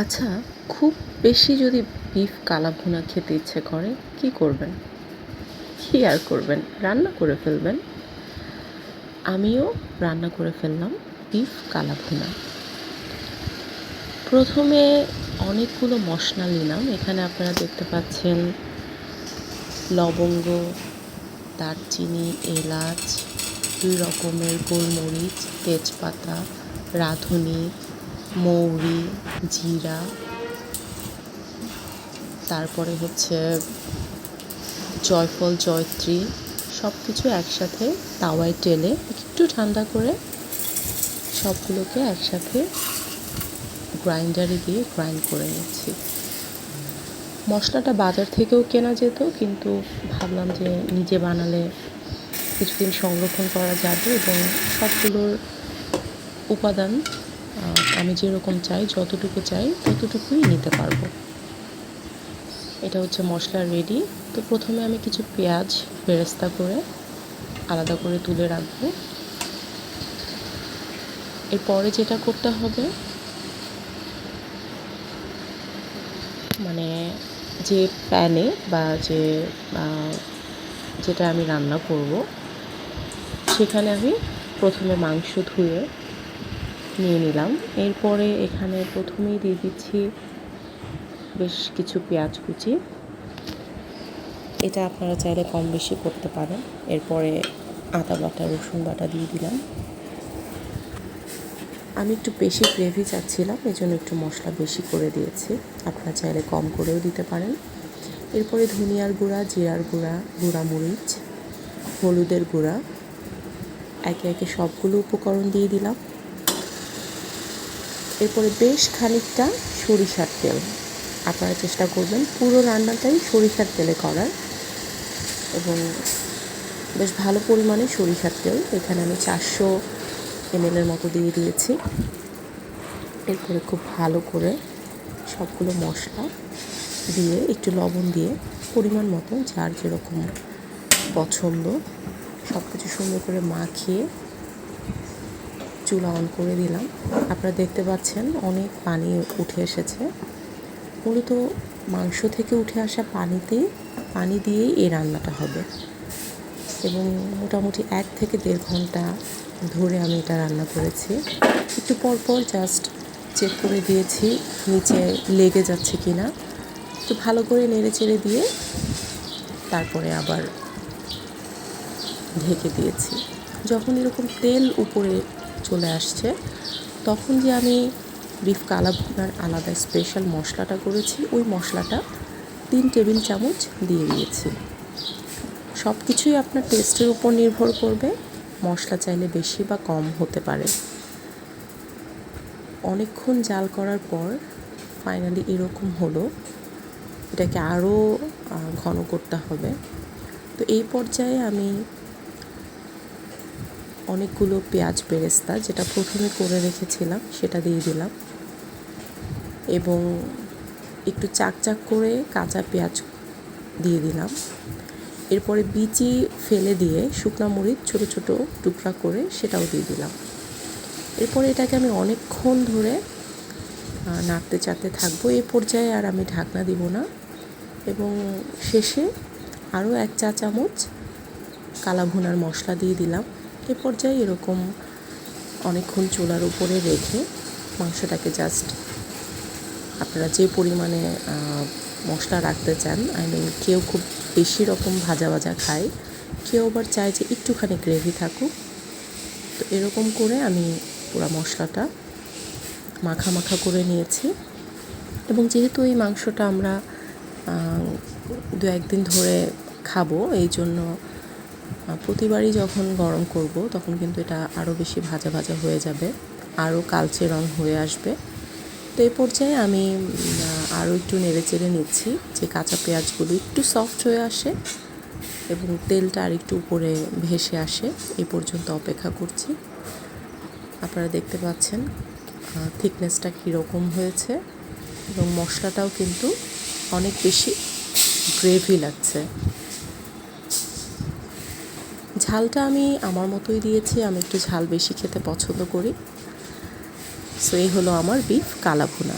আচ্ছা খুব বেশি যদি বিফ কালা ভুনা খেতে ইচ্ছে করে, কি করবেন? কি আর করবেন? রান্না করে ফেলবেন। আমিও রান্না করে ফেললাম বিফ কালা ভুনা প্রথমে অনেকগুলো মশলা নিলাম। এখানে আপনারা দেখতে পাচ্ছেন লবঙ্গ, দারচিনি, এলাচ, দুই রকমের গোলমরিচ, তেজপাতা, রাঁধুনি মৌরি, জিরা, তারপরে হচ্ছে জয়ফল, জয়ত্রী সব কিছু একসাথে তাওয়ায় টেলে একটু ঠান্ডা করে সবগুলোকে একসাথে গ্রাইন্ডারে দিয়ে গ্রাইন্ড করে নিচ্ছি। মশলাটা বাজার থেকেও কেনা যেত, কিন্তু ভাবলাম যে নিজে বানালে কিছুদিন সংরক্ষণ করা যাবে এবং সবগুলোর উপাদান আমি যেরকম চাই, যতটুকু চাই, ততটুকুই নিতে পারব। এটা হচ্ছে মশলা রেডি তো প্রথমে আমি কিছু পেঁয়াজ, বেরেস্তা করে আলাদা করে তুলে রাখব। এরপরে যেটা করতে হবে মানে যে প্যানে বা যে যেটা আমি রান্না করব, সেখানে আমি প্রথমে মাংস ধুয়ে নিয়ে নিলাম। এরপরে এখানে প্রথমেই দিয়ে দিচ্ছি বেশ কিছু পেঁয়াজ কুচি। এটা আপনারা চাইলে কম বেশি করতে পারেন। এরপরে আদা বাটা, রসুন বাটা দিয়ে দিলাম। আমি একটু বেশি গ্রেভি চাচ্ছিলাম এই জন্য একটু মশলা বেশি করে দিয়েছি। আপনারা চাইলে কম করেও দিতে পারেন। এরপরে ধনিয়ার গুঁড়া, জিরার গুঁড়া গুঁড়া মরিচ হলুদের গুঁড়া। একে একে সবগুলো উপকরণ দিয়ে দিলাম। এরপরে বেশ খানিকটা সরিষার তেল। আপনারা চেষ্টা করবেন পুরো রান্নাটাই সরিষার তেলে করার। এবং বেশ ভালো পরিমাণে সরিষার তেল। এখানে আমি চারশো এমএলের মতো দিয়ে দিয়েছি। এরপরে খুব ভালো করে সবগুলো মশলা দিয়ে, একটু লবণ দিয়ে, পরিমাণ মতো যার যেরকম পছন্দ সব কিছু সুন্দর করে মাখিয়ে চুলা অন করে দিলাম। আপনারা দেখতে পাচ্ছেন অনেক পানি উঠে এসেছে। মূলত মাংস থেকে উঠে আসা পানিতে পানি দিয়েই এই রান্নাটা হবে। এবং মোটামুটি এক থেকে দেড় ঘণ্টা ধরে আমি এটা রান্না করেছি। একটু পর পর জাস্ট চেক করে দিয়েছি নিচে লেগে যাচ্ছে কি না একটু ভালো করে নেড়ে চেড়ে দিয়ে তারপরে আবার ঢেকে দিয়েছি। যখন এরকম তেল উপরে চলে আসছে। তখন যে আমি বিফ কালা ভুনার আলাদা স্পেশাল মশলাটা করেছি, ওই মশলাটা তিন টেবিল চামচ দিয়ে দিয়েছি। সব কিছুই আপনার টেস্টের উপর নির্ভর করবে, মশলা চাইলে বেশি বা কম হতে পারে। অনেকক্ষণ জাল করার পর ফাইনালি এরকম হলো, এটাকে আরও ঘন করতে হবে। তো এই পর্যায়ে আমি অনেকগুলো পেঁয়াজ বেরেস্তা যেটা প্রথমে করে রেখেছিলাম, সেটা দিয়ে দিলাম। এবং একটু চাক চাক করে কাঁচা পেঁয়াজ দিয়ে দিলাম। এরপরে বিচি ফেলে দিয়ে শুকনো মরিচ ছোটো ছোটো টুকরা করে সেটাও দিয়ে দিলাম। এরপরে এটাকে আমি অনেকক্ষণ ধরে নাড়তে চাড়তে থাকব। এ পর্যায়ে আর আমি ঢাকনা দিব না। এবং শেষে আরও এক চা চামচ কালা ভুনার মশলা দিয়ে দিলাম। এ পর্যায়ে এরকম অনেকক্ষণ চুলার উপরে রেখে মাংসটাকে জাস্ট আপনারা যে পরিমাণে মশলা রাখতে চান আই মিন কেউ খুব বেশি রকম ভাজা ভাজা খায়, কেউ আবার চায় যে একটুখানি গ্রেভি থাকুক। তো এরকম করে আমি পুরো মশলাটা মাখা মাখা করে নিয়েছি। এবং যেহেতু এই মাংসটা আমরা দু একদিন ধরে খাব, এই জন্য প্রতিবারই যখন গরম করব, তখন কিন্তু এটা আরও বেশি ভাজা ভাজা হয়ে যাবে আরও কালচে রং হয়ে আসবে। তো এই পর্যায়ে আমি আরও একটু নেড়ে চেড়ে নিচ্ছি যে কাঁচা পেঁয়াজগুলো একটু সফট হয়ে আসে এবং তেলটা আর একটু উপরে ভেসে আসে এই পর্যন্ত অপেক্ষা করছি। আপনারা দেখতে পাচ্ছেন থিকনেসটা কীরকম হয়েছে এবং মশলাটাও কিন্তু অনেক বেশি গ্রেভি লাগছে। ঝালটা আমি আমার মতোই দিয়েছি, আমি একটু ঝাল বেশি খেতে পছন্দ করি। সো এই হলো আমার বিফ কালা ভুনা